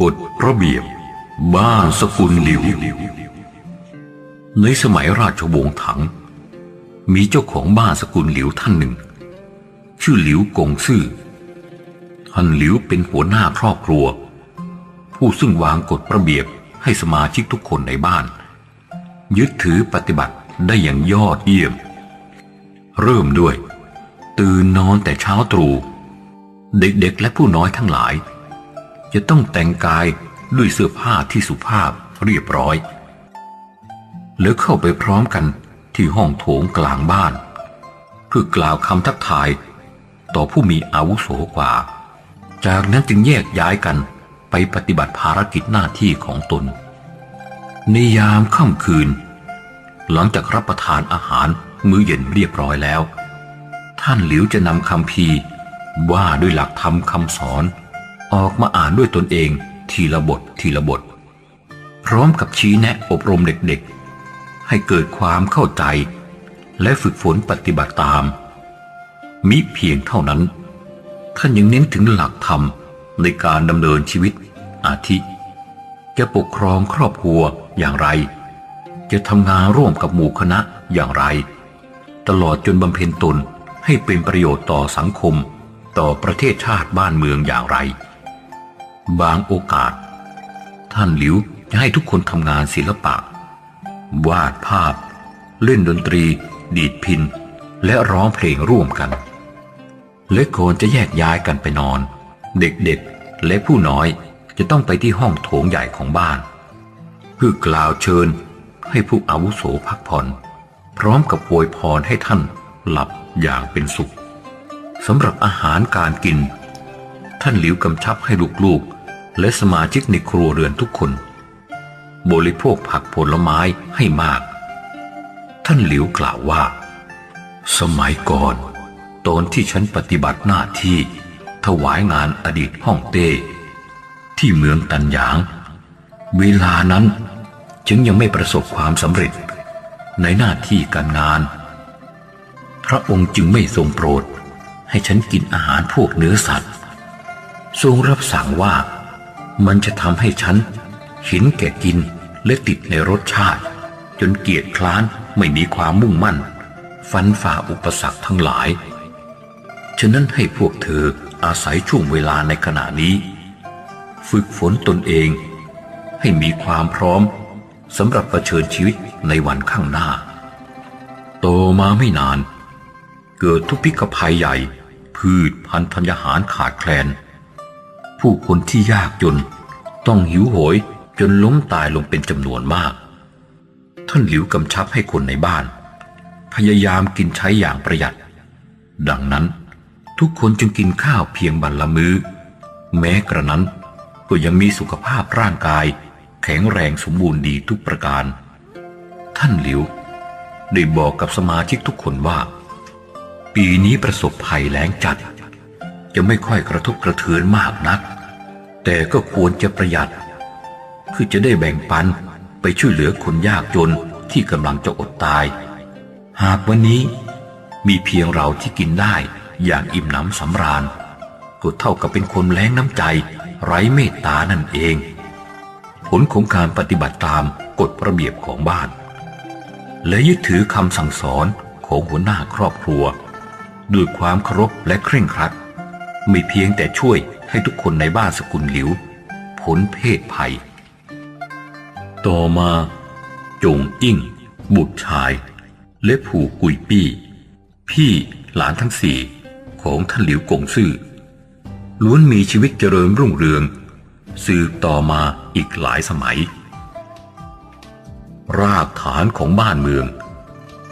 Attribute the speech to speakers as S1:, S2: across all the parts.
S1: กฎระเบียบ บ้านสกุลหลิว ในสมัยราชวงศ์ถัง มีเจ้าของบ้านสกุลหลิวท่านหนึ่ง ชื่อหลิวกงซื่อ ท่านหลิวเป็นหัวหน้าครอบครัว ผู้ซึ่งวางกฎระเบียบให้สมาชิกทุกคนในบ้าน ยึดถือปฏิบัติได้อย่างยอดเยี่ยม เริ่มด้วย ตื่นนอนแต่เช้าตรู่เด็กๆและผู้น้อยทั้งหลาย จะต้องแต่งกายด้วยเสื้อผ้าที่สุภาพเรียบร้อยแล้วเข้าไปพร้อมกันที่ห้องโถงกลางบ้าน เพื่อกล่าวคำทักทาย ต่อผู้มีอาวุโสกว่า จากนั้นจึงแยกย้ายกันไปปฏิบัติภารกิจหน้าที่ของตน ในยามค่ำคืน หลังจากรับประทานอาหารมื้อเย็นเรียบร้อยแล้ว ท่านหลิวจะนำคำพีว่าด้วยหลักธรรมคำสอน ออกมาอ่านด้วยตนเองทีละบททีละบท พร้อมกับชี้แนะอบรมเด็กๆ ให้เกิดความเข้าใจ และฝึกฝนปฏิบัติตาม มิเพียงเท่านั้น ท่านยังเน้นถึงหลักธรรมในการดำเนินชีวิต อาทิจะปกครองครอบครัวอย่างไร จะทำงานร่วมกับหมู่คณะอย่างไร ตลอดจนบำเพ็ญตนให้เป็นประโยชน์ต่อสังคม ต่อประเทศชาติบ้านเมืองอย่างไร บางโอกาส ท่านหลิวจะให้ทุกคนทำงานศิลปะ วาดภาพ เล่นดนตรี ดีดพิน และร้องเพลงร่วมกันและก่อนจะแยกย้ายกันไปนอน เด็กๆ และผู้น้อยจะต้องไปที่ห้องโถงใหญ่ของบ้าน เพื่อกล่าวเชิญให้ผู้อาวุโสพักผ่อน พร้อมกับอวยพรให้ท่านหลับอย่างเป็นสุขสำหรับอาหารการกิน ท่านหลิวกำชับให้ลูกๆ และสมาชิกในครัวเรือนทุกคน บริโภคผักผลไม้ให้มาก ท่านหลิวกล่าวว่า สมัยก่อน ตอนที่ฉันปฏิบัติหน้าที่ถวายงานอดีตห้องเต้ ที่เมืองตันหยาง เวลานั้นจึงยังไม่ประสบความสำเร็จในหน้าที่การงาน พระองค์จึงไม่ทรงโปรด ให้ฉันกินอาหารพวกเนื้อสัตว์ ทรงรับสั่งว่า มันจะทำให้ฉันห็นแก่กินและติดในรสชาติ จนเกียจคร้านไม่มีความมุ่งมั่น ฟันฝ่าอุปสรรคทั้งหลาย ฉะนั้นให้พวกเธออาศัยช่วงเวลาในขณะนี้ ฝึกฝนตนเอง ให้มีความพร้อมสำหรับเผชิญชีวิตในวันข้างหน้า โตมาไม่นาน เกิดทุกพิกภัยใหญ่ พืชพันธุ์ธัญญาหารขาดแคลน ผู้คนที่ยากจน ต้องหิวโหยจนล้มตายลงเป็นจำนวนมาก ท่านหลิวกำชับให้คนในบ้าน พยายามกินใช้อย่างประหยัด ดังนั้นทุกคนจึงกินข้าวเพียงบัลละมือ้อ แม้กระนั้นก็ยังมีสุขภาพร่างกาย แข็งแรงสมบูรณ์ดีทุกประการ ท่านหลิวได้บอกกับสมาชิกทุกคนว่า ปีนี้ประสบภัยแล้งจัด จะไม่ค่อยกระทบกระเทือนมากนัก แต่ก็ควรจะประหยัด คือจะได้แบ่งปันไปช่วยเหลือคนยากจนที่กำลังจะอดตาย หากวันนี้มีเพียงเราที่กินได้อย่างอิ่มหนำสำราญก็เท่ากับเป็นคนแล้งน้ำใจ ไร้เมตตานั่นเอง ผลของการปฏิบัติตามกฎระเบียบของบ้าน และยึดถือคำสั่งสอนของหัวหน้าครอบครัว ด้วยความเคารพและเคร่งครัด ไม่เพียงแต่ช่วย ให้ทุกคนในบ้านสกุลหลิวพ้นเพศภัย ต่อมาจงอิ่ง บุตรชาย และผู่กุยปี้ พี่หลานทั้งสี่ของท่านหลิวกงซื่อล้วนมีชีวิตเจริญรุ่งเรือง สืบต่อมาอีกหลายสมัย รากฐานของบ้านเมือง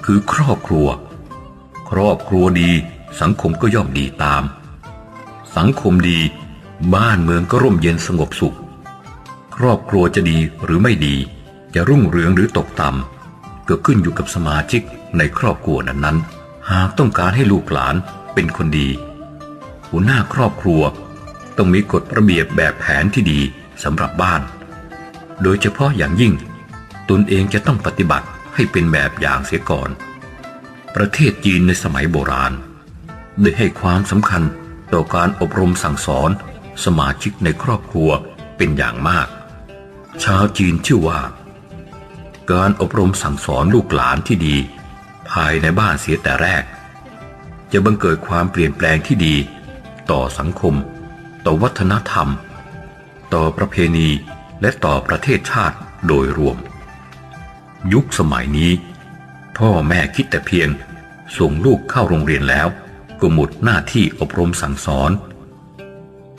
S1: คือครอบครัว ครอบครัวดีสังคมก็ย่อมดีตาม สังคมดี บ้านเมืองก็ร่มเย็นสงบสุข ครอบครัวจะดีหรือไม่ดี จะรุ่งเรืองหรือตกต่ำก็ขึ้นอยู่กับสมาชิกในครอบครัวนั้นๆ หากต้องการให้ลูกหลานเป็นคนดี หัวหน้าครอบครัวต้องมีกฎระเบียบแบบแผนที่ดีสำหรับบ้าน โดยเฉพาะอย่างยิ่ง ตนเองจะต้องปฏิบัติให้เป็นแบบอย่างเสียก่อน ประเทศจีนในสมัยโบราณ ได้ให้ความสำคัญต่อการอบรมสั่งสอน สมาชิกในครอบครัวเป็นอย่างมาก ชาวจีนเชื่อว่า การอบรมสั่งสอนลูกหลานที่ดี ภายในบ้านเสียแต่แรก จะบังเกิดความเปลี่ยนแปลงที่ดี ต่อสังคม ต่อวัฒนธรรม ต่อประเพณีและต่อประเทศชาติโดยรวม ยุคสมัยนี้ พ่อแม่คิดแต่เพียง ส่งลูกเข้าโรงเรียนแล้ว ก็หมดหน้าที่อบรมสั่งสอน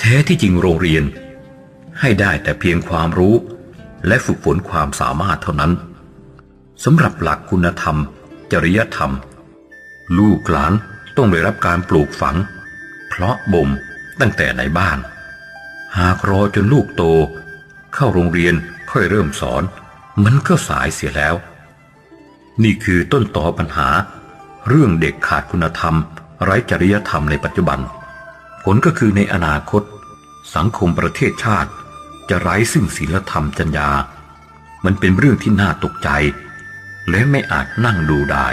S1: ท้ที่จริงโรงเรียน ให้ได้แต่เพียงความรู้ และฝึกฝนความสามารถเท่านั้นสำหรับหลักคุณธรรม จริยธรรม ลูกหลานต้องได้รับการปลูกฝัง เพราะบ่มตั้งแต่ในบ้าน หากรอจนลูกโต เข้าโรงเรียนค่อยเริ่มสอน มันก็สายเสียแล้ว นี่คือต้นต่อปัญหา เรื่องเด็กขาดคุณธรรม ไร้จริยธรรมในปัจจุบัน ผลก็คือในอนาคต สังคมประเทศชาติ จะไร้ซึ่งศีลธรรมจัญญา มันเป็นเรื่องที่น่าตกใจ และไม่อาจนั่งดูได้